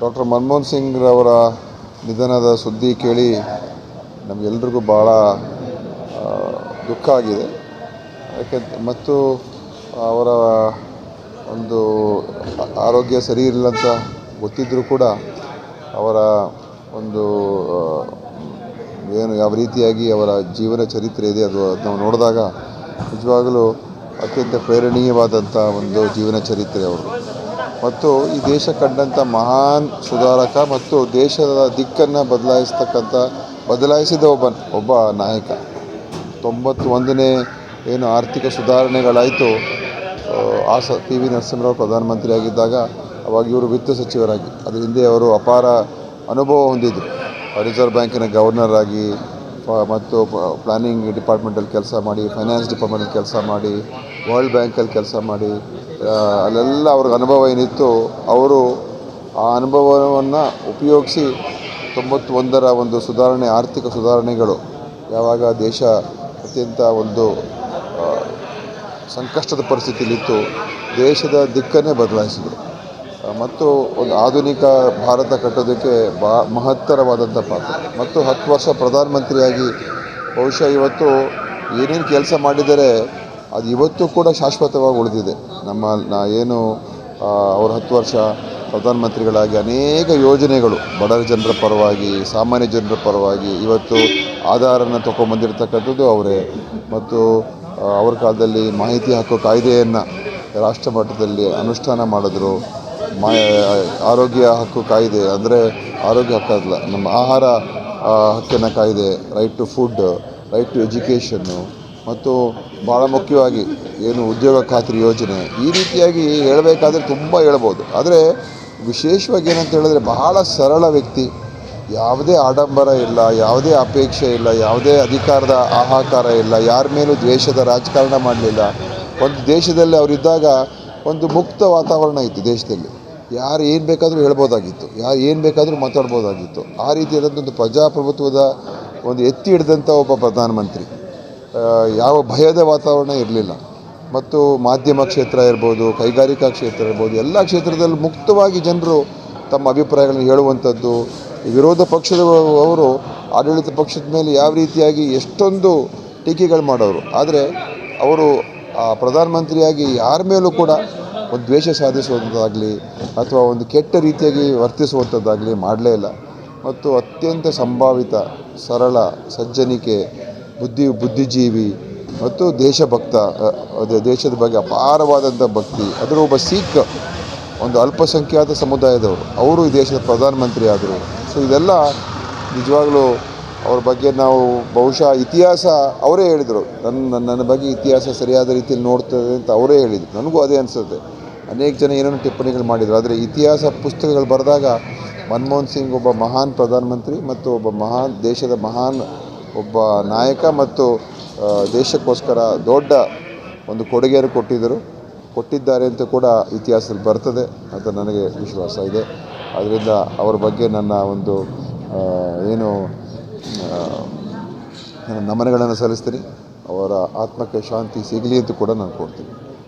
Doctor Manmohan ಸಿಂಗ್ರವರ ನಿಧನದ ಸುದ್ದಿ ಕೇಳಿ ನಮಗೆಲ್ರಿಗೂ ಭಾಳ ದುಃಖ ಆಗಿದೆ. ಯಾಕೆ, ಮತ್ತು ಅವರ ಒಂದು ಆರೋಗ್ಯ ಸರಿ ಇರಲಿಲ್ಲ ಅಂತ ಗೊತ್ತಿದ್ದರೂ ಕೂಡ ಅವರ ಒಂದು ಏನು ಯಾವ ರೀತಿಯಾಗಿ ಅವರ ಜೀವನ ಚರಿತ್ರೆ ಇದೆ ಅದು ನಾವು ನೋಡಿದಾಗ ನಿಜವಾಗಲೂ ಅತ್ಯಂತ ಪ್ರೇರಣೀಯವಾದಂಥ ಒಂದು ಜೀವನ ಚರಿತ್ರೆ ಅವರು. ಮತ್ತು ಈ ದೇಶ ಕಂಡಂಥ ಮಹಾನ್ ಸುಧಾರಕ ಮತ್ತು ದೇಶದ ದಿಕ್ಕನ್ನು ಬದಲಾಯಿಸ್ತಕ್ಕಂಥ, ಬದಲಾಯಿಸಿದ ಒಬ್ಬ ಒಬ್ಬ ನಾಯಕ. ತೊಂಬತ್ತೊಂದನೇ ಏನು ಆರ್ಥಿಕ ಸುಧಾರಣೆಗಳಾಯಿತು, ಆ ಸ ಪಿ ವಿ ನರಸಿಂಹರಾವ್ ಪ್ರಧಾನಮಂತ್ರಿಯಾಗಿದ್ದಾಗ, ಅವಾಗ ಇವರು ವಿತ್ತ ಸಚಿವರಾಗಿ ಅದರ ಹಿಂದೆ ಅವರು ಅಪಾರ ಅನುಭವ ಹೊಂದಿದ್ರು. ರಿಸರ್ವ್ ಬ್ಯಾಂಕಿನ ಗವರ್ನರ್ ಆಗಿ ಮತ್ತು ಪ್ಲಾನಿಂಗ್ ಡಿಪಾರ್ಟ್ಮೆಂಟಲ್ಲಿ ಕೆಲಸ ಮಾಡಿ, ಫೈನಾನ್ಸ್ ಡಿಪಾರ್ಟ್ಮೆಂಟಲ್ಲಿ ಕೆಲಸ ಮಾಡಿ, ವರ್ಲ್ಡ್ ಬ್ಯಾಂಕಲ್ಲಿ ಕೆಲಸ ಮಾಡಿ ಅಲ್ಲೆಲ್ಲ ಅವ್ರಿಗೆ ಅನುಭವ ಏನಿತ್ತು, ಅವರು ಆ ಅನುಭವವನ್ನು ಉಪಯೋಗಿಸಿ ತೊಂಬತ್ತೊಂದರ ಒಂದು ಸುಧಾರಣೆ, ಆರ್ಥಿಕ ಸುಧಾರಣೆಗಳು ಯಾವಾಗ ದೇಶ ಅತ್ಯಂತ ಒಂದು ಸಂಕಷ್ಟದ ಪರಿಸ್ಥಿತಿಯಲ್ಲಿತ್ತು, ದೇಶದ ದಿಕ್ಕನ್ನೇ ಬದಲಾಯಿಸಿದರು. ಮತ್ತು ಒಂದು ಆಧುನಿಕ ಭಾರತ ಕಟ್ಟೋದಕ್ಕೆ ಬಾ ಮಹತ್ತರವಾದಂಥ ಪಾತ್ರ. ಮತ್ತು ಹತ್ತು ವರ್ಷ ಪ್ರಧಾನಮಂತ್ರಿಯಾಗಿ, ಬಹುಶಃ ಇವತ್ತು ಏನೇನು ಕೆಲಸ ಮಾಡಿದರೆ ಅದು ಇವತ್ತು ಕೂಡ ಶಾಶ್ವತವಾಗಿ ಉಳಿದಿದೆ. ನಮ್ಮ, ನಾ, ಏನು ಅವ್ರ ಹತ್ತು ವರ್ಷ ಪ್ರಧಾನಮಂತ್ರಿಗಳಾಗಿ ಅನೇಕ ಯೋಜನೆಗಳು ಬಡ ಜನರ ಪರವಾಗಿ, ಸಾಮಾನ್ಯ ಜನರ ಪರವಾಗಿ ಇವತ್ತು ಆಧಾರನ ತೊಗೊಂಬಂದಿರತಕ್ಕಂಥದ್ದು ಅವರೇ. ಮತ್ತು ಅವರ ಅವ್ರ ಕಾಲದಲ್ಲಿ ಮಾಹಿತಿ ಹಕ್ಕು ಕಾಯ್ದೆಯನ್ನು ರಾಷ್ಟ್ರ ಮಟ್ಟದಲ್ಲಿ ಅನುಷ್ಠಾನ ಮಾಡಿದ್ರು. ಮಾ, ಆರೋಗ್ಯ ಹಕ್ಕು ಕಾಯ್ದೆ, ಅಂದರೆ ಆರೋಗ್ಯ ಹಕ್ಕಲ್ಲ ನಮ್ಮ ಆಹಾರ ಹಕ್ಕಿನ ಕಾಯ್ದೆ right to food right to education ಮತ್ತು ಭಾಳ ಮುಖ್ಯವಾಗಿ ಏನು ಉದ್ಯೋಗ ಖಾತ್ರಿ ಯೋಜನೆ ಈ ರೀತಿಯಾಗಿ ಹೇಳಬೇಕಾದ್ರೆ ತುಂಬ ಹೇಳ್ಬೋದು. ಆದರೆ ವಿಶೇಷವಾಗಿ ಏನಂತ ಹೇಳಿದ್ರೆ ಬಹಳ ಸರಳ ವ್ಯಕ್ತಿ, ಯಾವುದೇ ಆಡಂಬರ ಇಲ್ಲ, ಯಾವುದೇ ಅಪೇಕ್ಷೆ ಇಲ್ಲ, ಯಾವುದೇ ಅಧಿಕಾರದ ಆಹಾಕಾರ ಇಲ್ಲ, ಯಾರ ಮೇಲೂ ದ್ವೇಷದ ರಾಜಕಾರಣ ಮಾಡಲಿಲ್ಲ. ಒಂದು ದೇಶದಲ್ಲಿ ಅವರಿದ್ದಾಗ ಒಂದು ಮುಕ್ತ ವಾತಾವರಣ ಇತ್ತು ದೇಶದಲ್ಲಿ. ಯಾರು ಏನು ಬೇಕಾದರೂ ಹೇಳ್ಬೋದಾಗಿತ್ತು ಯಾರು ಏನು ಬೇಕಾದರೂ ಮಾತಾಡ್ಬೋದಾಗಿತ್ತು. ಆ ರೀತಿಯಾದಂಥ ಒಂದು ಪ್ರಜಾಪ್ರಭುತ್ವದ ಒಂದು ಎತ್ತಿ ಹಿಡಿದಂಥ ಒಬ್ಬ ಪ್ರಧಾನಮಂತ್ರಿ. ಯಾವ ಭಯದ ವಾತಾವರಣ ಇರಲಿಲ್ಲ. ಮತ್ತು ಮಾಧ್ಯಮ ಕ್ಷೇತ್ರ ಇರ್ಬೋದು, ಕೈಗಾರಿಕಾ ಕ್ಷೇತ್ರ ಇರ್ಬೋದು, ಎಲ್ಲ ಕ್ಷೇತ್ರದಲ್ಲೂ ಮುಕ್ತವಾಗಿ ಜನರು ತಮ್ಮ ಅಭಿಪ್ರಾಯಗಳನ್ನು ಹೇಳುವಂಥದ್ದು ವಿರೋಧ ಪಕ್ಷದ ಅವರು ಆಡಳಿತ ಪಕ್ಷದ ಮೇಲೆ ಯಾವ ರೀತಿಯಾಗಿ ಎಷ್ಟೊಂದು ಟೀಕೆಗಳು ಮಾಡೋರು. ಆದರೆ ಅವರು ಪ್ರಧಾನಮಂತ್ರಿಯಾಗಿ ಯಾರ ಮೇಲೂ ಕೂಡ ಒಂದು ದ್ವೇಷ ಸಾಧಿಸುವಂಥದ್ದಾಗಲಿ ಅಥವಾ ಒಂದು ಕೆಟ್ಟ ರೀತಿಯಾಗಿ ವರ್ತಿಸುವಂಥದ್ದಾಗಲಿ ಮಾಡಲೇ ಇಲ್ಲ. ಮತ್ತು ಅತ್ಯಂತ ಸಂಭಾವಿತ, ಸರಳ, ಸಜ್ಜನಿಕೆ ಬುದ್ಧಿ ಬುದ್ಧಿಜೀವಿ ಮತ್ತು ದೇಶಭಕ್ತ ದೇಶದ ಬಗ್ಗೆ ಅಪಾರವಾದಂಥ ಭಕ್ತಿ. ಅದರ ಒಬ್ಬ ಸಿಖ್, ಒಂದು ಅಲ್ಪಸಂಖ್ಯಾತ ಸಮುದಾಯದವರು. ಅವರು ಈ ದೇಶದ ಪ್ರಧಾನಮಂತ್ರಿ ಆದರು ಸೊ ಇದೆಲ್ಲ ನಿಜವಾಗ್ಲೂ ಅವ್ರ ಬಗ್ಗೆ ನಾವು ಬಹುಶಃ ಇತಿಹಾಸ ಅವರೇ ಹೇಳಿದರು. ನನ್ನ ನನ್ನ ಬಗ್ಗೆ ಇತಿಹಾಸ ಸರಿಯಾದ ರೀತಿಯಲ್ಲಿ ನೋಡ್ತದೆ ಅಂತ ಅವರೇ ಹೇಳಿದರು. ನನಗೂ ಅದೇ ಅನಿಸುತ್ತೆ. ಅನೇಕ ಜನ ಏನೇನು ಟಿಪ್ಪಣಿಗಳು ಮಾಡಿದರು. ಆದರೆ ಇತಿಹಾಸ ಪುಸ್ತಕಗಳು ಬರೆದಾಗ ಮನಮೋಹನ್ ಸಿಂಗ್ ಒಬ್ಬ ಮಹಾನ್ ಪ್ರಧಾನಮಂತ್ರಿ ಮತ್ತು ಒಬ್ಬ ಮಹಾನ್, ದೇಶದ ಮಹಾನ್ ಒಬ್ಬ ನಾಯಕ ಮತ್ತು ದೇಶಕ್ಕೋಸ್ಕರ ದೊಡ್ಡ ಒಂದು ಕೊಡುಗೆಯನ್ನು ಕೊಟ್ಟಿದ್ದರು. ಕೊಟ್ಟಿದ್ದಾರೆ ಅಂತ ಕೂಡ ಇತಿಹಾಸದಲ್ಲಿ ಬರ್ತದೆ ಅಂತ ನನಗೆ ವಿಶ್ವಾಸ ಇದೆ. ಅದರಿಂದ ಅವರ ಬಗ್ಗೆ ನನ್ನ ಒಂದು ಏನು ನನ್ನ ನಮನಗಳನ್ನು ಸಲ್ಲಿಸ್ತೀನಿ. ಅವರ ಆತ್ಮಕ್ಕೆ ಶಾಂತಿ ಸಿಗಲಿ ಅಂತ ಕೂಡ ನಾನು ಕೊಡ್ತೀನಿ